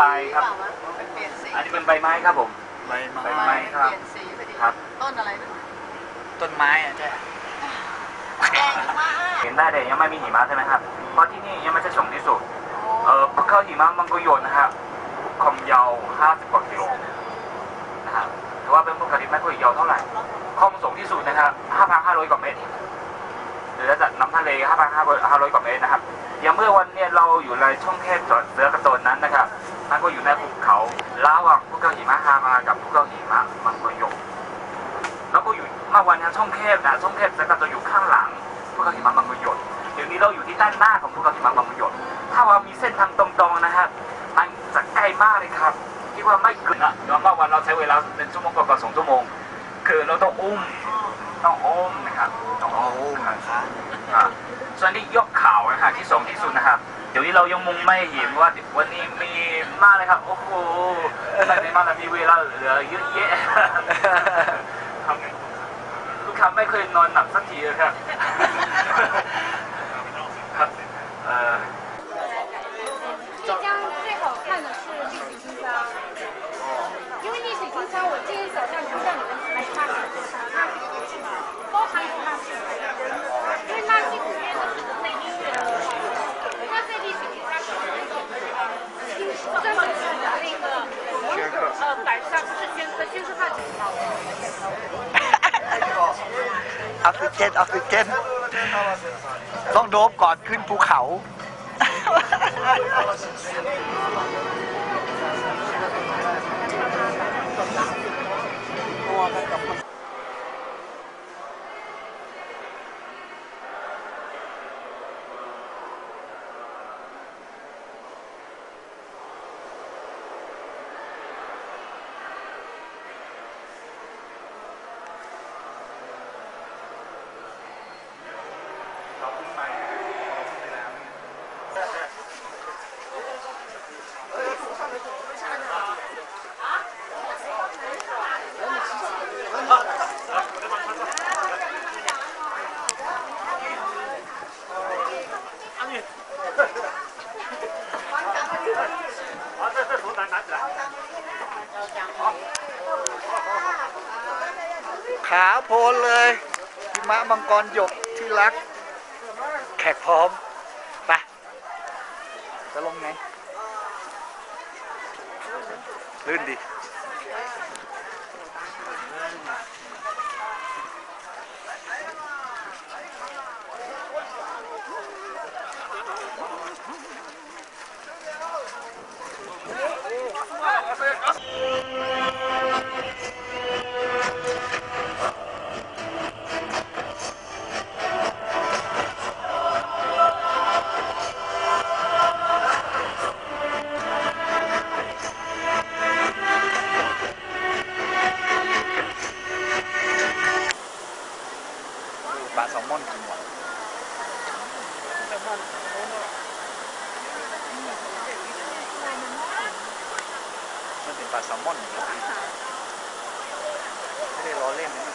ใบครับมันเปลี่ยนสีอันนี้เป็นใบไม้ครับผม ใบไม้ใบไม้ครับ เปลี่ยนสีพอดีครับ ต้นอะไรนะต้นไม้อะเจ๊แดงมากเห็นได้แต่ยังไม่มีหิมะใช่ไหมครับ เพราะที่นี่ยังไม่ใช่ชงที่สุด เออภูเขาหิมะมังกรโยนนะครับความยาว 50 กว่ากิโลนะครับถือว่าเป็นภูเขาที่ไม่ค่อยยาวเท่าไหร่ความสูงที่สุดนะครับ 5,500 กว่าเมตร หรือระดับน้ำทะเล5,500 กว่าเมตรนะครับอย่างเมื่อวันเนี้เราอยู่ในช่องแคบจอดเสือกระโจนนั้นนะครับมันก็อยู่ในภูเขาระหว่างภูเขาหิมะฮามากับภูเขาหิมะมังกรยนแล้วก็อยู่เมื่อวันนี้ช่องแคบนะช่องแคบเสือกระโจนอยู่ข้างหลังภูเขาหิมะมังกรยนเดี๋ยวนี้เราอยู่ที่ด้านหน้าของภูเขาหิมะมังกรยนถ้าว่ามีเส้นทางตรงๆนะครับมันจะใกล้มากเลยครับคิดว่าไม่เกินนะย้อนว่าวันเราใช้เวลาเป็นชั่วโมงกว่าสองชั่วโมง คือเราต้องอุ้มต้องอุ้มนะครับ ต้องอุ้มนะอะส่วนที่ยกเขานะฮะที่สูงที่สุดนะครับ เดี๋ยวนี้เรายังมุงไม่เห็นว่าวันนี้มีมากเลยครับ โอ้โหไม่ได้มานแต่มีเวลาเหลือเยอะแยะลูกค้าไม่เคยนอนหนักสักทีเลยครับ ออกซิเจนออกซิเจน ต้องโดบก่อนขึ้นภูเขา ขาโพลนเลยหิมะมังกรหยกที่รัก แขกพร้อมไปจะลงไงลื่นดี ป อนไม่ได้ล้อเล่นนะ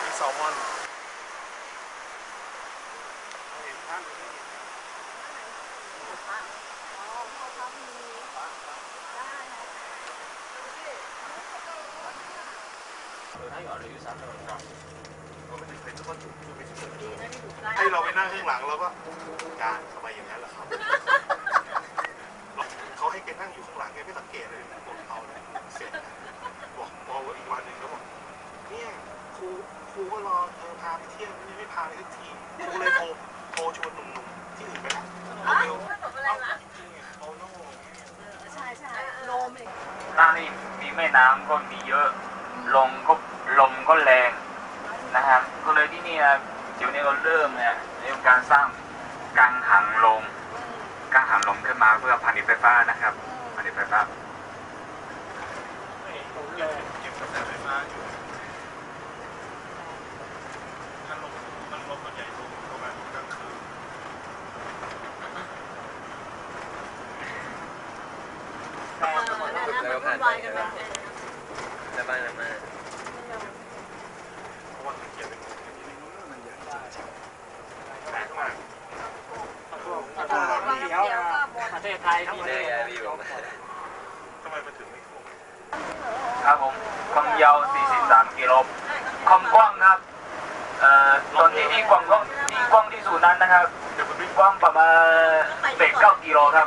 มีแซลมอน ให้เราไปนั่งข้างหลังแล้วก็การทำไมอย่างนั้นล่ะครับเขาให้แกนั่งอยู่ข้างหลังแกไม่สังเกตเลยบอกเขาเลยเสร็จบอกพออีกวันหนึ่งเขาบอกเนี่ยครูครูก็รอเธอพาไปเที่ยวนี่ไม่พาไปสักทีครูเลยโทรโทรชวนหนุ่มๆที่อื่นไปแล้วเอาเร็วเอาจริงๆเอาโน่ใช่ใช่โลมอีกหน้านี่มีแม่น้ำก็มีเยอะลมก็ ลมก็แรงนะครับ ก็เลยที่นี่นะเดี๋ยวนี้เราเริ่มเนี่ยในการสร้างกังหันลมกังหันลมขึ้นมาเพื่อผลิตไฟฟ้านะครับผลิตไฟฟ้าผมแกเก็บกระแสไฟฟ้าอยู่ถ้าลมมันลมมันใหญ่ลงประมาณกลางคืนเออนั่นนะมันวุ่นวายกันแบบแล้วบ้า ประเทศไทยทั้งประเทศทำไมมัถึงไม่ท่วครับผมความยาว 43 กิโลความกว้างครับเอ่อตอนที่ที่กว้างที่กว้างที่สุดนั้นนะครับกว้างประมาณ8-9กิโลครับ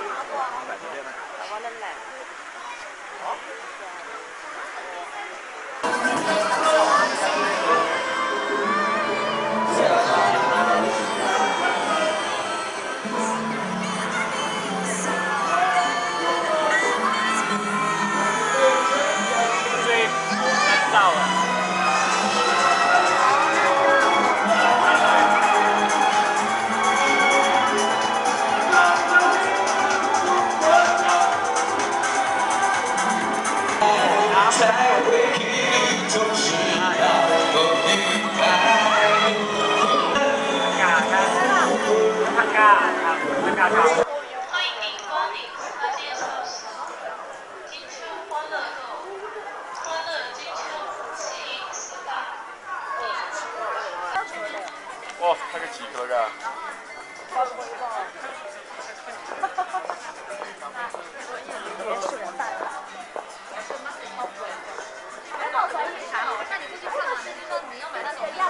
tàu Hãy subscribe cho không bỏ lỡ những 开个几去了噶？哈哈哈哈哈！我买啥？那你出去看了？就说你要买那东西过。